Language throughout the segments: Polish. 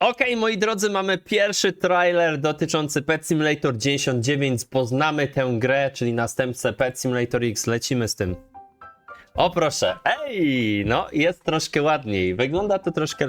Okej, moi drodzy, mamy pierwszy trailer dotyczący Pet Simulator 99. Poznamy tę grę, czyli następcę Pet Simulator X. Lecimy z tym. O proszę, ej, no jest troszkę ładniej. Wygląda to troszkę...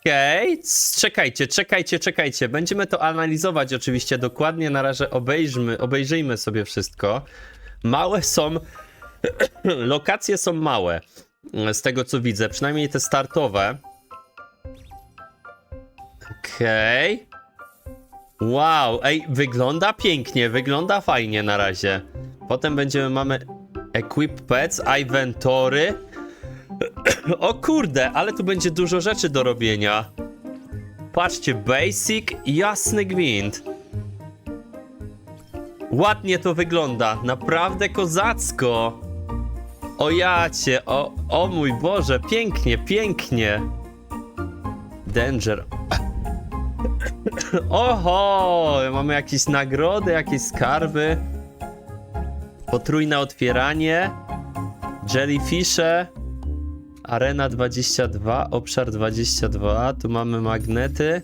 Okej, czekajcie, czekajcie, czekajcie. Będziemy to analizować oczywiście dokładnie. Na razie obejrzmy, obejrzyjmy sobie wszystko. Małe są... Lokacje są małe, z tego co widzę, przynajmniej te startowe. Okej. Wow, ej, wygląda pięknie, wygląda fajnie na razie. Potem będziemy, mamy Equip Pets, Inventory. o kurde, ale tu będzie dużo rzeczy do robienia. Patrzcie, Basic, jasny gwint. Ładnie to wygląda, naprawdę kozacko. O jacie, o, o mój Boże, pięknie, pięknie. Danger. Oho, mamy jakieś nagrody, jakieś skarby. Potrójne otwieranie. Jellyfishe. Arena 22, obszar 22. Tu mamy magnety.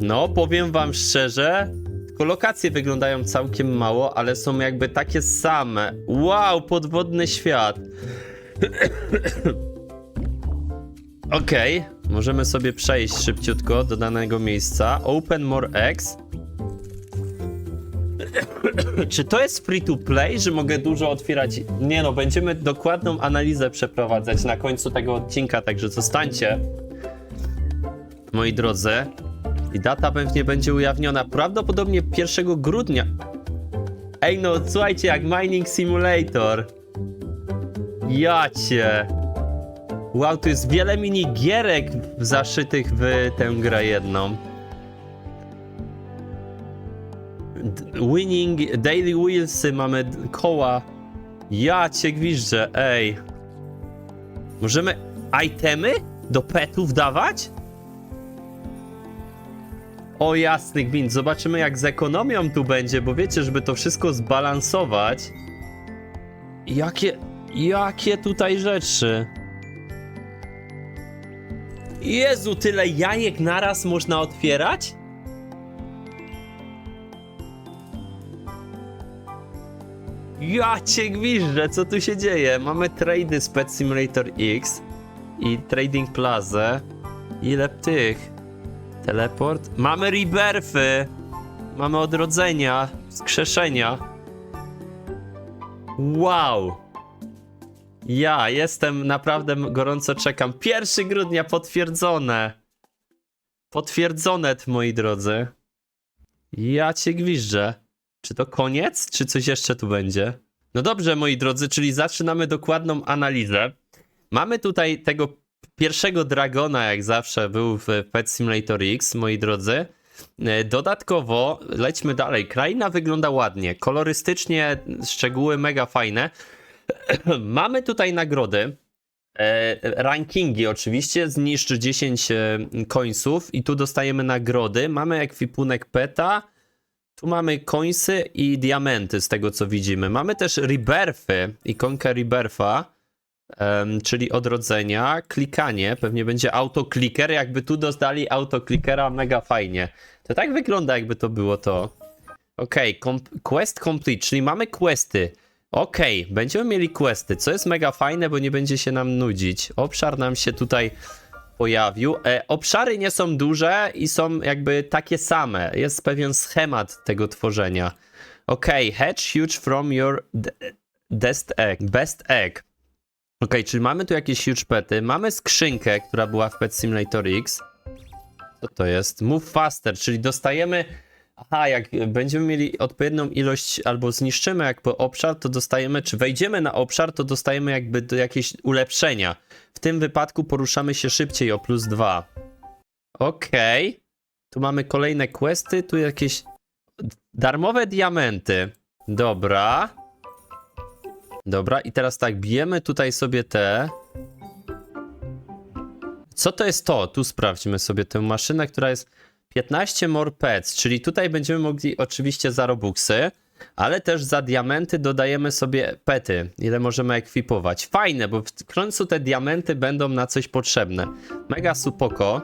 No, powiem wam szczerze, tylko lokacje wyglądają całkiem mało, ale są jakby takie same. Wow, podwodny świat. Okej, możemy sobie przejść szybciutko do danego miejsca. Open more eggs. Czy to jest free to play, że mogę dużo otwierać? Nie no, będziemy dokładną analizę przeprowadzać na końcu tego odcinka, także zostańcie. Moi drodzy. I data pewnie będzie ujawniona prawdopodobnie 1 grudnia. Ej no, słuchajcie, jak Mining Simulator. Jacie. Wow, tu jest wiele minigierek zaszytych w tę grę jedną. Winning, Daily Wheelsy, mamy koła. Ja cię gwiżdżę, ej. Możemy itemy do petów dawać? O jasny gwint, zobaczymy jak z ekonomią tu będzie, bo wiecie, żeby to wszystko zbalansować. Jakie, jakie tutaj rzeczy? Jezu, tyle jajek naraz można otwierać? Ja cię gwiżdżę, co tu się dzieje? Mamy trady z Pet Simulator X i Trading Plaza. Ile tych? Teleport? Mamy rebirthy! Mamy odrodzenia, skrzeszenia. Wow! Ja jestem naprawdę gorąco czekam. 1 grudnia potwierdzone. Potwierdzone, moi drodzy. Ja cię gwiżdżę. Czy to koniec, czy coś jeszcze tu będzie? No dobrze, moi drodzy, czyli zaczynamy dokładną analizę. Mamy tutaj tego pierwszego dragona, jak zawsze był w Pet Simulator X, moi drodzy. E, Dodatkowo, lećmy dalej. Kraina wygląda ładnie, kolorystycznie, szczegóły mega fajne. Mamy tutaj nagrody. E, rankingi oczywiście, zniszcz 10 e, końców i tu dostajemy nagrody. Mamy ekwipunek peta, tu mamy końsy i diamenty z tego co widzimy. Mamy też rebirthy, ikonkę rebirtha, em, czyli odrodzenia, klikanie, pewnie będzie autokliker, jakby tu dostali autoklikera, mega fajnie. To tak wygląda jakby to było to. Okej, kom- quest complete, czyli mamy questy. Okej, będziemy mieli questy, co jest mega fajne, bo nie będzie się nam nudzić. Obszar nam się tutaj pojawił. E, obszary nie są duże i są jakby takie same. Jest pewien schemat tego tworzenia. Okej, hatch huge from your best egg. Best egg. Okej, czyli mamy tu jakieś huge pety. Mamy skrzynkę, która była w Pet Simulator X. Co to jest? Move faster, czyli dostajemy Aha, jak będziemy mieli odpowiednią ilość albo zniszczymy jakby obszar, to dostajemy, czy wejdziemy na obszar, to dostajemy jakby do jakieś ulepszenia. W tym wypadku poruszamy się szybciej o plus dwa. Okej. Tu mamy kolejne questy, tu jakieś darmowe diamenty. Dobra. Dobra, i teraz tak, bijemy tutaj sobie te. Co to jest to? Tu sprawdźmy sobie tę maszynę, która jest 15 more pets, czyli tutaj będziemy mogli oczywiście za robuxy. ale też za diamenty dodajemy sobie pety, ile możemy ekwipować. Fajne, bo w końcu te diamenty będą na coś potrzebne. Mega supoko.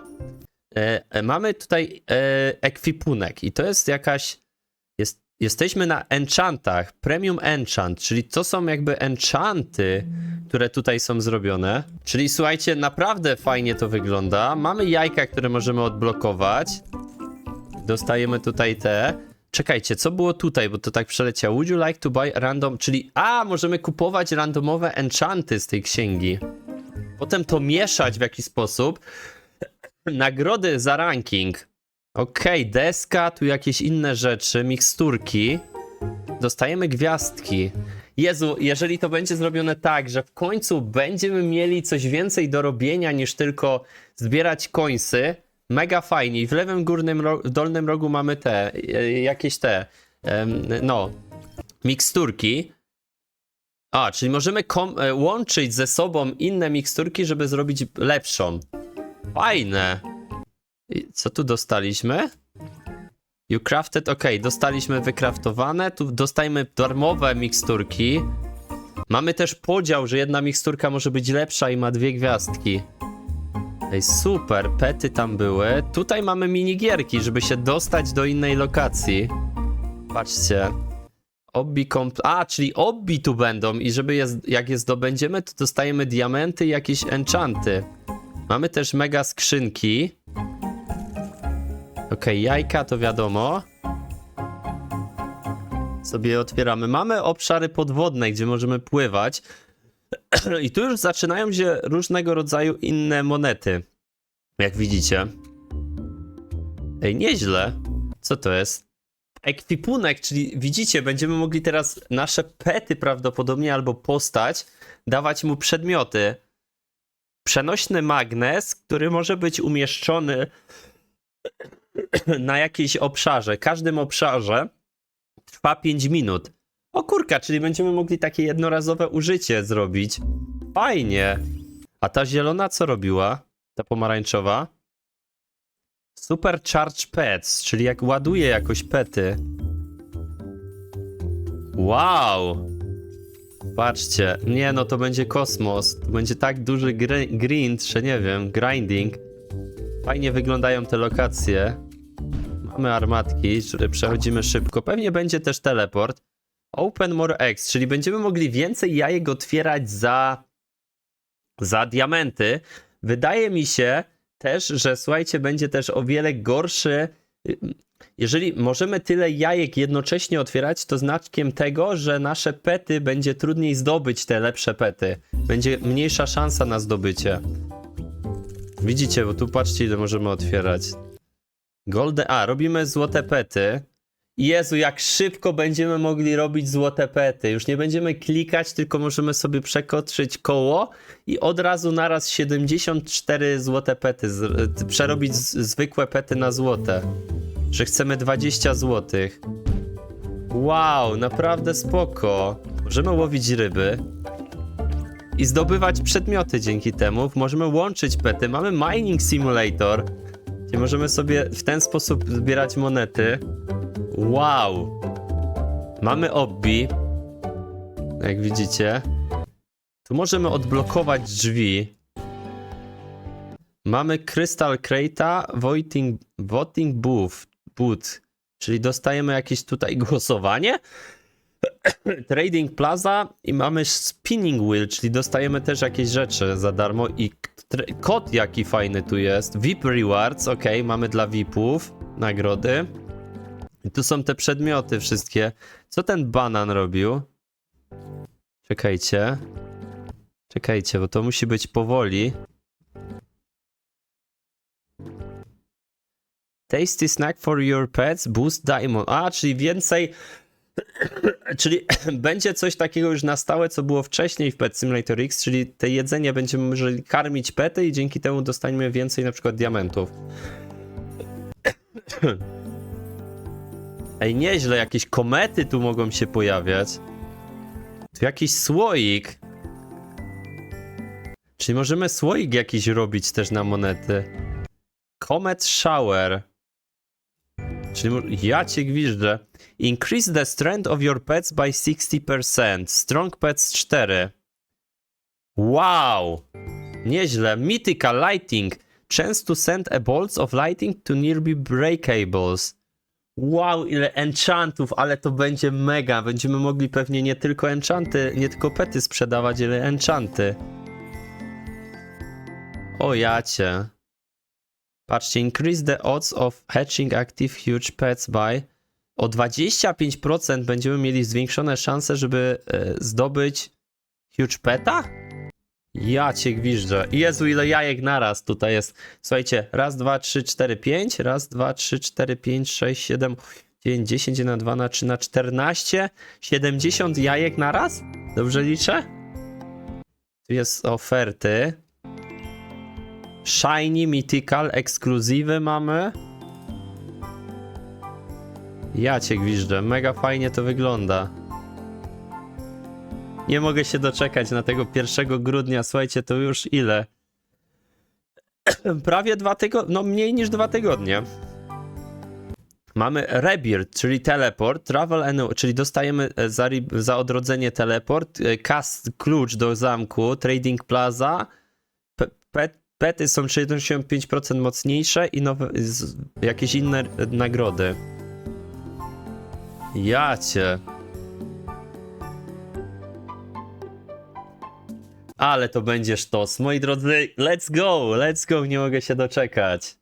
E, e, mamy tutaj e, ekwipunek i to jest jakaś. Jest, jesteśmy na enchantach, premium enchant, czyli to są jakby enchanty, które tutaj są zrobione. Czyli słuchajcie, naprawdę fajnie to wygląda. Mamy jajka, które możemy odblokować. Dostajemy tutaj te. Czekajcie, co było tutaj, bo to tak przeleciało. Would you like to buy random, czyli a, możemy kupować randomowe enchanty z tej księgi. Potem to mieszać w jakiś sposób. Nagrody za ranking. Okej, deska, tu jakieś inne rzeczy, miksturki. Dostajemy gwiazdki. Jezu, jeżeli to będzie zrobione tak, że w końcu będziemy mieli coś więcej do robienia niż tylko zbierać końsy, mega fajnie. I w lewym górnym, w dolnym rogu mamy te, e, jakieś te, no, miksturki. A, czyli możemy e, łączyć ze sobą inne miksturki, żeby zrobić lepszą. Fajne. Co tu dostaliśmy? You crafted, ok, dostaliśmy wykraftowane, tu dostajemy darmowe miksturki. Mamy też podział, że jedna miksturka może być lepsza i ma dwie gwiazdki. Ej, super, pety tam były. Tutaj mamy minigierki, żeby się dostać do innej lokacji. Patrzcie. Obbi komp... A, czyli obbi tu będą i żeby je, jak je zdobędziemy, to dostajemy diamenty i jakieś enchanty. Mamy też mega skrzynki. Okej, jajka to wiadomo. Sobie otwieramy. Mamy obszary podwodne, gdzie możemy pływać. I tu już zaczynają się różnego rodzaju inne monety. Jak widzicie. Ej, nieźle. Co to jest? Ekwipunek, czyli widzicie, będziemy mogli teraz nasze pety prawdopodobnie albo postać dawać mu przedmioty. Przenośny magnes, który może być umieszczony na jakiejś obszarze. Każdym obszarze trwa 5 minut. O kurka, czyli będziemy mogli takie jednorazowe użycie zrobić. Fajnie. A ta zielona co robiła? Ta pomarańczowa? Super Charge Pets, czyli jak ładuje jakoś pety. Wow! Patrzcie, nie no to będzie kosmos. To będzie tak duży gr- grind, że nie wiem, grinding. Fajnie wyglądają te lokacje. Mamy armatki, które przechodzimy szybko. Pewnie będzie też teleport. Open more eggs, czyli będziemy mogli więcej jajek otwierać za, za diamenty. Wydaje mi się też, że słuchajcie, będzie też o wiele gorszy. Jeżeli możemy tyle jajek jednocześnie otwierać, to znaczkiem tego, że nasze pety będzie trudniej zdobyć te lepsze pety. Będzie mniejsza szansa na zdobycie. Widzicie, bo tu patrzcie, ile możemy otwierać. Golden. A, robimy złote pety. Jezu, jak szybko będziemy mogli robić złote pety. Już nie będziemy klikać, tylko możemy sobie przekotrzyć koło i od razu naraz 74 złote pety. Z, przerobić z, zwykłe pety na złote. Że chcemy 20 złotych. Wow, naprawdę spoko. Możemy łowić ryby i zdobywać przedmioty dzięki temu. Możemy łączyć pety. Mamy Mining Simulator, gdzie możemy sobie w ten sposób zbierać monety. Wow! Mamy obbi. Jak widzicie. Tu możemy odblokować drzwi. Mamy Crystal Crate'a, voting, voting booth. Czyli dostajemy jakieś tutaj głosowanie. Trading Plaza i mamy Spinning Wheel, czyli dostajemy też jakieś rzeczy za darmo i kod jaki fajny tu jest. VIP Rewards, ok, mamy dla VIPów nagrody. I tu są te przedmioty wszystkie. Co ten banan robił? Czekajcie. Czekajcie, bo to musi być powoli. Tasty snack for your pets, boost diamond. A, czyli więcej Czyli będzie coś takiego już na stałe, co było wcześniej w Pet Simulator X, czyli te jedzenie będziemy mogli karmić pety i dzięki temu dostaniemy więcej na przykład diamentów. Ej, nieźle, jakieś komety tu mogą się pojawiać. Tu jakiś słoik. Czyli możemy słoik jakiś robić też na monety. Comet Shower. Czyli ja cię gwiżdżę. Increase the strength of your pets by 60%. Strong Pets 4. Wow! Nieźle. Mythical Lighting. Chance to send a bolts of lighting to nearby breakables. Wow, ile enchantów, ale to będzie mega. Będziemy mogli pewnie nie tylko enchanty, nie tylko pety sprzedawać, ale enchanty. O jacie. Patrzcie, increase the odds of hatching active huge pets by o 25% będziemy mieli zwiększone szanse, żeby e, zdobyć huge peta? Ja cię gwiżdżę. Jezu, ile jajek naraz tutaj jest. Słuchajcie, raz, dwa, trzy, cztery, pięć. Raz, dwa, trzy, cztery, pięć, sześć, siedem, dziewięć, dziesięć, na dwa, na trzy, na czternaście. Siedemdziesiąt jajek naraz? Dobrze liczę? Tu jest oferty. Shiny, Mythical, ekskluzywy mamy. Ja cię gwiżdżę, mega fajnie to wygląda. Nie mogę się doczekać na tego 1 grudnia. Słuchajcie, to już ile? Prawie dwa tygodnie, no mniej niż dwa tygodnie. Mamy Rebirth, czyli teleport, Travel and, czyli dostajemy e, za, za odrodzenie teleport, e, cast klucz do zamku, Trading Plaza, pe, pet, pety są 75% mocniejsze i nowe, jakieś inne e, nagrody. Jacie. Ale to będzie sztos. Moi drodzy, let's go, let's go, nie mogę się doczekać.